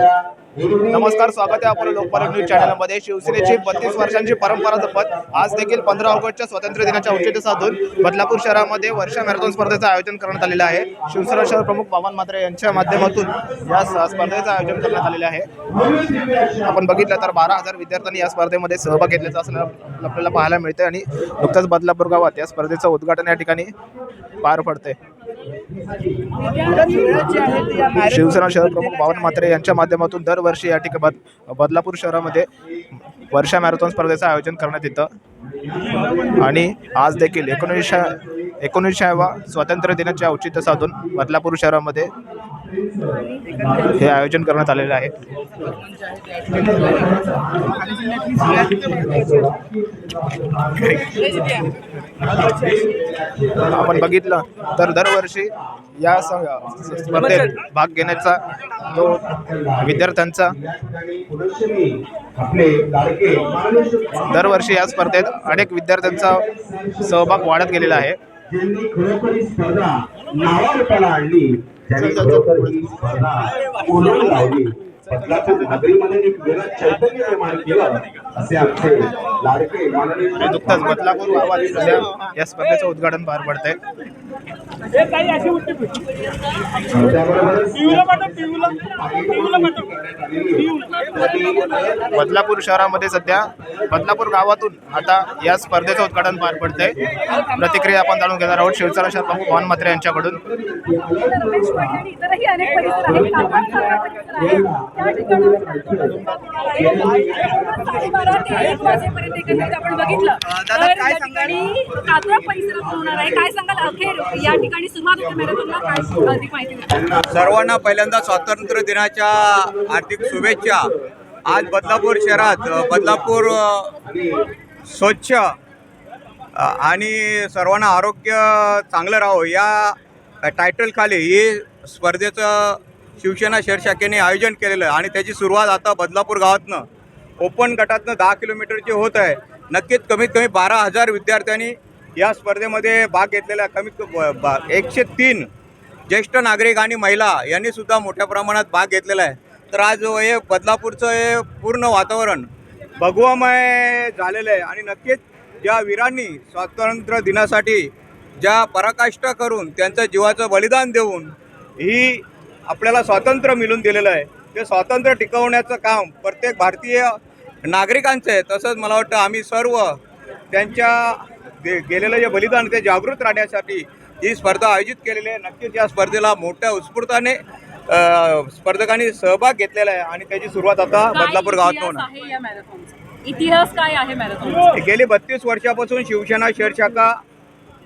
नमस्कार स्वागत आहे आपण लोकपाल न्यूज चॅनलमध्ये. शिवसेनेची बत्तीस वर्षांची परंपरा जपत आज देखील पंधरा ऑगस्टच्या स्वातंत्र्य दिनाच्या औचित्य साधून बदलापूर शहरामध्ये वर्षा मॅरेथॉन स्पर्धेचं आयोजन करण्यात आलेलं आहे. शिवसेना शहर प्रमुख पवन मात्रे यांच्या माध्यमातून या स्पर्धेचं आयोजन करण्यात आलेलं आहे. आपण बघितलं तर बारा हजार विद्यार्थ्यांनी या स्पर्धेमध्ये सहभाग घेतल्याचं असं आपल्याला पाहायला मिळते आणि नुकतंच बदलापूर गावात या स्पर्धेचं उद्घाटन या ठिकाणी पार पडते शिवसेना शहर प्रमुख बावन म्हात्रे यांच्या माध्यमातून दरवर्षी या ठिकाणी बदलापूर शहरामध्ये वर्षा मॅरेथॉन स्पर्धेचं आयोजन करण्यात येतं. आणि आज देखील एकोणीसशा एकोणीसशेवा स्वातंत्र्य दिनाचे औचित्य साधून बदलापूर शहरामध्ये हे आयोजन करण्यात आलेलं आहे. आपण बघितलं तर दरवर्षी या स्पर्धेत भाग घेण्याचा जो विद्यार्थ्यांचा दरवर्षी या स्पर्धेत अनेक विद्यार्थ्यांचा सहभाग वाढत गेलेला आहे. त्यांनी खरोखर ही स्पर्धा बोलवून लावली. बदलापूर नगरीमध्ये एक वेगळं चैतन्य निर्माण केलं असे आमचे लाडके माननीय नुकताच बदलापूर गावात सध्या या स्पर्धेचं उद्घाटन पार पडतंय. त्याबरोबरच बदलापूर शहरामध्ये सध्या बदलापूर गावातून आता या स्पर्धेचं उद्घाटन पार पडतंय. प्रतिक्रिया आपण जाणून घेणार आहोत. शिवसेना शहर प्रमुख मोहन म्हात्रे यांच्याकडून. रमेश पाटील आणि इतरही अनेक परिसर आहेत काका सारखा परिसर आहे त्या ठिकाणी साडेबारा ते एक वाजेपर्यंत एकंदरीत आपण बघितलं. तर या ठिकाणी कात्रा परिसरात होणार आहे. काय सांगाल? अखेर या ठिकाणी सुरुवात होते मॅरेथॉनला. काय अधिक माहिती द्या. सर्वांना पहिल्यांदा स्वातंत्र्य दिनाच्या हार्दिक शुभेच्छा. आज बदलापूर शहरात बदलापूर स्वच्छ आणि सर्वांना आरोग्य चांगलं राहावं या टायटलखाली हे स्पर्धेचं शिवसेना शहर शाखेने आयोजन केलेलं आहे. आणि त्याची सुरुवात आता बदलापूर गावातनं ओपन गटातनं दहा किलोमीटरची होत आहे. नक्कीच कमीत कमी बारा हजार विद्यार्थ्यांनी या स्पर्धेमध्ये भाग घेतलेला आहे. कमीत कमी बा एकशे तीन ज्येष्ठ नागरिक आणि महिला यांनी सुद्धा मोठ्या प्रमाणात भाग घेतलेला आहे. तर आज हे बदलापूरचं हे पूर्ण वातावरण भगवामय झालेलं आहे. आणि नक्कीच ज्या वीरांनी स्वातंत्र्य दिनासाठी ज्या पराकाष्ठा करून त्यांचं जीवाचं बलिदान देऊन ही आपल्याला स्वातंत्र्य मिळून दिलेलं आहे. ते स्वातंत्र्य टिकवण्याचं काम प्रत्येक भारतीय नागरिकांचं आहे. तसंच मला वाटतं आम्ही सर्व त्यांच्या गे गेलेलं जे बलिदान ते जागृत राहण्यासाठी ही स्पर्धा आयोजित केलेली आहे. नक्कीच या स्पर्धेला मोठ्या उत्स्फूर्ताने स्पर्धकांनी सहभाग घेतलेला आहे आणि त्याची सुरुवात आता बदलापूर गावात होणार. इतिहास काय आहे मॅरेथॉनचा? गेली बत्तीस वर्षापासून शिवसेना शहर शाखा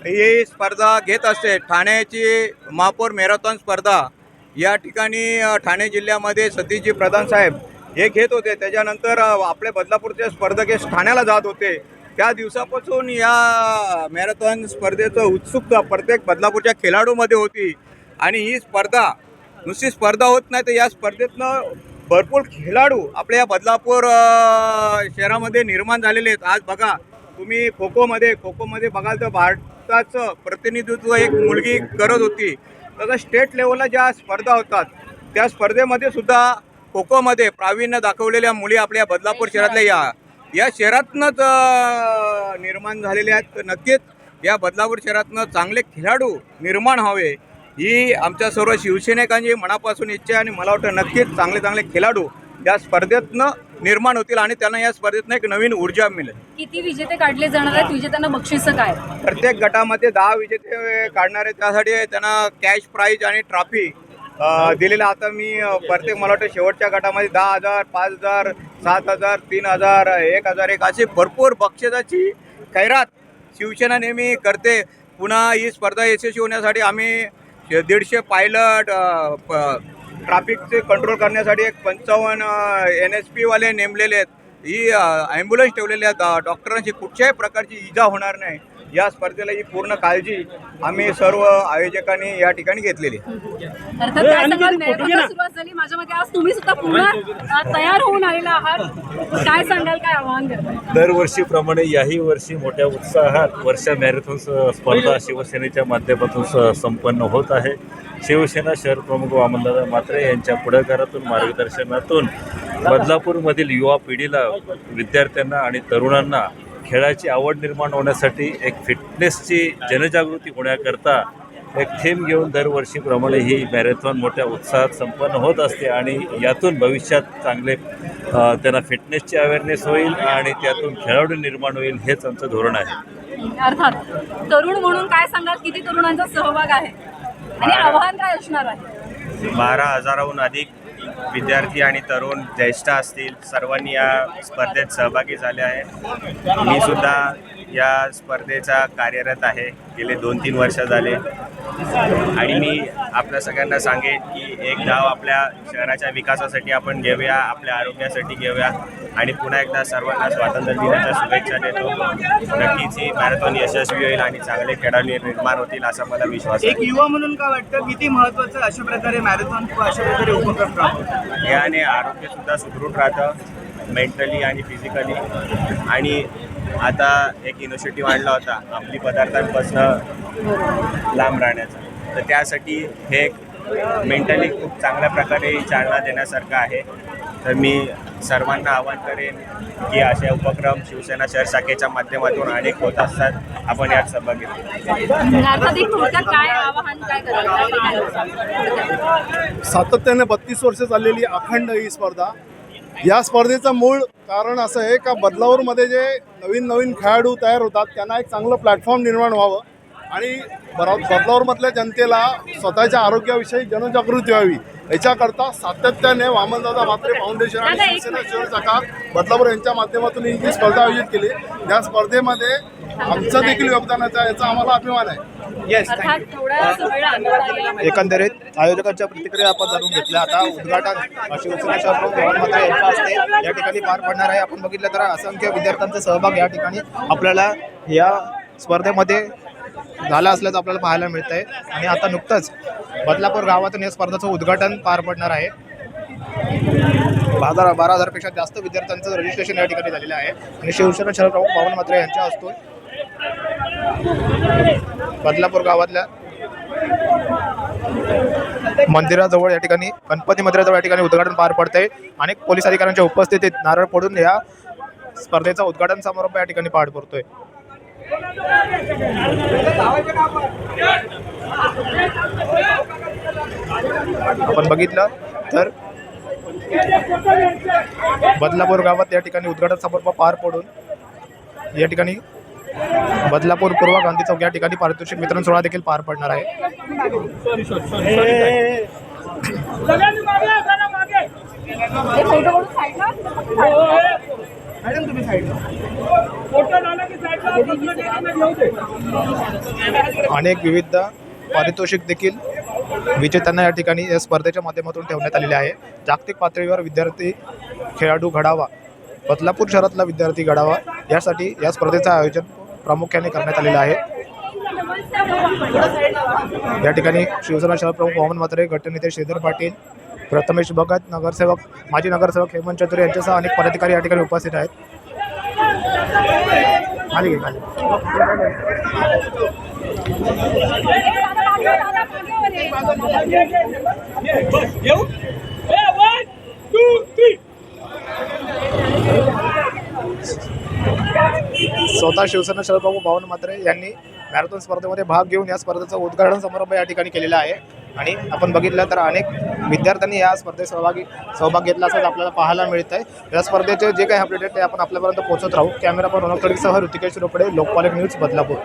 ही स्पर्धा घेत असते. ठाण्याची महापौर मॅरेथॉन स्पर्धा या ठिकाणी ठाणे जिल्ह्यामध्ये सतीशजी प्रधान साहेब हे घेत होते. त्याच्यानंतर आपले बदलापूरचे स्पर्धक हे ठाण्याला जात होते. त्या दिवसापासून या मॅरेथॉन स्पर्धेचं उत्सुकता प्रत्येक बदलापूरच्या खेळाडूमध्ये होती. आणि ही स्पर्धा नुसती स्पर्धा होत नाही तर या स्पर्धेतनं भरपूर खेळाडू आपल्या या बदलापूर शहरामध्ये निर्माण झालेले आहेत. आज बघा तुम्ही खो खोमध्ये खो खोमध्ये बघाल तर भारताचं प्रतिनिधित्व एक मुलगी करत होती. तसं स्टेट लेवलला ज्या स्पर्धा होतात त्या स्पर्धेमध्ये सुद्धा खो खोमध्ये प्रावीण्य दाखवलेल्या मुली आपल्या बदलापूर शहरातल्या या. या शहरातनंच निर्माण झालेल्या आहेत. तर नक्कीच या बदलापूर शहरातनं चांगले खेळाडू निर्माण व्हावे ही आमच्या सर्व शिवसैनिकांची मनापासून इच्छा आहे. आणि मला वाटतं नक्कीच चांगले चांगले खेळाडू या स्पर्धेतनं निर्माण होतील आणि त्यांना या स्पर्धेतनं एक नवीन ऊर्जा मिळेल. किती विजेते काढले जाणार आहेत? विजेत्यांना बक्षिसं काय? प्रत्येक गटामध्ये दहा विजेते काढणारे त्यासाठी त्यांना कॅश प्राईज आणि ट्रॉफी दिलेलं आता मी प्रत्येक मला वाटतं शेवटच्या गटामध्ये दहा हजार पाच हजार सात हजार तीन हजार एक हजार एक अशी भरपूर बक्षिसाची खैरात शिवसेना नेहमी करते. पुन्हा ही स्पर्धा यशस्वी होण्यासाठी आम्ही दीडशे पायलट ट्रॅफिकचे कंट्रोल करण्यासाठी एक पंचावन्न एन एस पीवाले नेमलेले आहेत. ही ॲम्ब्युलन्स ठेवलेल्या डॉ- डॉक्टरांची कुठच्याही प्रकारची इजा होणार नाही. या स्पर्धेला ही पूर्ण काळजी आम्ही सर्व आयोजकांनी या ठिकाणी घेतलेली आहे. अर्थात काय सांगाल मॅरेथॉनला सुरुवात झाली माझ्या मते आज तुम्ही सुद्धा पूर्ण अ, तयार होऊन आलेला आहात. काय सांगाल काय आवाहन करताय दरवर्षीप्रमाणे याही वर्षी मोठ्या उत्साहात वर्षा मॅरेथॉन स्पर्धा शिवसेनेच्या माध्यमातून संपन्न होत आहे. शिवसेना शहर प्रमुख वामनदादा मात्रे यांच्या पुढाकारातून मार्गदर्शनातून बदलापूरमधील युवा पिढीला विद्यार्थ्यांना आणि तरुणांना खेळाची आवड निर्माण होण्यासाठी एक फिटनेसची जनजागृती होण्याकरता एक थीम घेऊन दरवर्षीप्रमाणे ही मॅरेथॉन मोठ्या उत्साहात संपन्न होत असते आणि यातून भविष्यात चांगले त्यांना फिटनेसची अवेअरनेस होईल आणि त्यातून खेळाडू निर्माण होईल हेच आमचं धोरण आहे. अर्थात तरुण म्हणून काय सांगाल? किती तरुणांचा सहभाग आहे? आणि आव्हान काय असणार आहे? बारा हजाराहून अधिक विद्यार्थी आणि तरुण ज्येष्ठ असतील सर्वांनी या स्पर्धेत सहभागी झाले आहेत. मी सुद्धा या स्पर्धेचा कार्यरत आहे. गेले दोन तीन वर्ष झाले. आणि मी आपल्या सगळ्यांना सांगेन की एक धाव आपल्या शहराच्या विकासासाठी आपण घेऊया आपल्या आरोग्यासाठी घेऊया. आणि पुन्हा एकदा सर्वांना स्वातंत्र्य दिनाच्या शुभेच्छा देतो. नक्कीच ही मॅरेथॉन यशस्वी होईल आणि चांगले खेळाडू निर्माण होतील असा मला विश्वास एक युवा म्हणून काय वाटतं? किती महत्वाचं अशा प्रकारे मॅरेथॉन किंवा अशा प्रकारे उपक्रम राबवतो याने आरोग्य सुद्धा सुदृढ राहतं मेंटली आणि फिजिकली. आणि आता एक इनिशिएटिव्ह आणला होता अंमली पदार्थांपासून लांब राहण्याचा. तर त्यासाठी हे एक मेंटली खूप चांगल्या प्रकारे चालना देण्यासारखं आहे. तर मी सर्वांना आवाहन करेन की असे उपक्रम शिवसेना शहर शाखेच्या माध्यमातून अनेक होत असतात. आपण यात सहभागी थोडक्यात. सातत्याने बत्तीस वर्ष चाललेली अखंड ही स्पर्धा. या स्पर्धेचं मूळ कारण असं आहे का बदलापूरमध्ये जे नवीन नवीन खेळाडू तयार होतात त्यांना एक चांगलं प्लॅटफॉर्म निर्माण व्हावं. आणि बरा बदलापूरमधल्या जनतेला स्वतःच्या आरोग्याविषयी जनजागृती व्हावी. याच्याकरता सातत्याने वामनदादा म्हात्रे फाउंडेशन आणि शिवसेना शहर शाखा बदलापूर यांच्या माध्यमातून ही जी स्पर्धा आयोजित केली या स्पर्धेमध्ये आमचं देखील योगदानाचा आहे याचा आम्हाला अभिमान आहे. येस अर्थात थोडा वेळ अंतराळाला एकंदरीत आयोजकांच्या प्रतिक्रिया आपण जाणून घेतल्या. आता उद्घाटन शिवसेना शहरप्रमुख मोहन म्हात्रे यांच्या हस्ते या ठिकाणी पार पडणार आहे. आपण बघितलं तर असंख्य विद्यार्थ्यांचा सहभाग या ठिकाणी आपल्याला या स्पर्धेमध्ये झाला असल्याचं आपल्याला पाहायला मिळत आहे आणि आता नुकतंच बदलापूर गावातून या स्पर्धेचं उद्घाटन पार पडणार आहे. बारा बारा हजारपेक्षा जास्त विद्यार्थ्यांचं रजिस्ट्रेशन या ठिकाणी झालेलं आहे. आणि शिवसेना शहरप्रमुख पवन म्हात्रे यांच्या हस्तून बदलापूर गावातल्या मंदिराजवळ या ठिकाणी गणपती मंदिराजवळ या ठिकाणी उद्घाटन पार पडते. अनेक पोलीस अधिकाऱ्यांच्या उपस्थितीत नारळ पडून या स्पर्धेचा उद्घाटन समारंभ या ठिकाणी पार पडतोय. आपण बघितलं तर बदलापूर गावात या ठिकाणी उद्घाटन समारंभ पार पडून या ठिकाणी बदलापूर पूर्व गांधी चौक या ठिकाणी पारितोषिक वितरण सोहळा देखील पार पडणार आहे. साईडला अनेक विविध पारितोषिक देखील विजेत्यांना या ठिकाणी या स्पर्धेच्या माध्यमातून ठेवण्यात आलेले आहे. जागतिक पातळीवर विद्यार्थी खेळाडू घडावा बदलापूर शहरातला विद्यार्थी घडावा यासाठी या स्पर्धेचं आयोजन प्रामुख्याने करण्यात आलेलं आहे. या ठिकाणी शिवसेना शहर प्रमुख मोहन म्हात्रे गटनेते श्रीधर पाटील प्रथमेश भगत नगरसेवक माजी नगरसेवक हेमंत चौधरी यांच्यासह अनेक पदाधिकारी या ठिकाणी उपस्थित आहेत. खाली घे, स्वतः शिवसेना शरद बाबू बावन मात्रे यांनी मॅरेथॉन स्पर्धेमध्ये भाग घेऊन या स्पर्धेचा उद्घाटन समारंभ या ठिकाणी केलेला आहे. आणि आपण बघितलं तर अनेक विद्यार्थ्यांनी या स्पर्धेत सहभागी सहभाग घेतला असं आपल्याला पाहायला मिळत आहे या स्पर्धेचे जे काही अपडेट आहे ते आपण आपल्यापर्यंत पोहोचत राहू. कॅमेरा पर सह ऋतिकेश रोपडे लोकपालक न्यूज बदलापूर.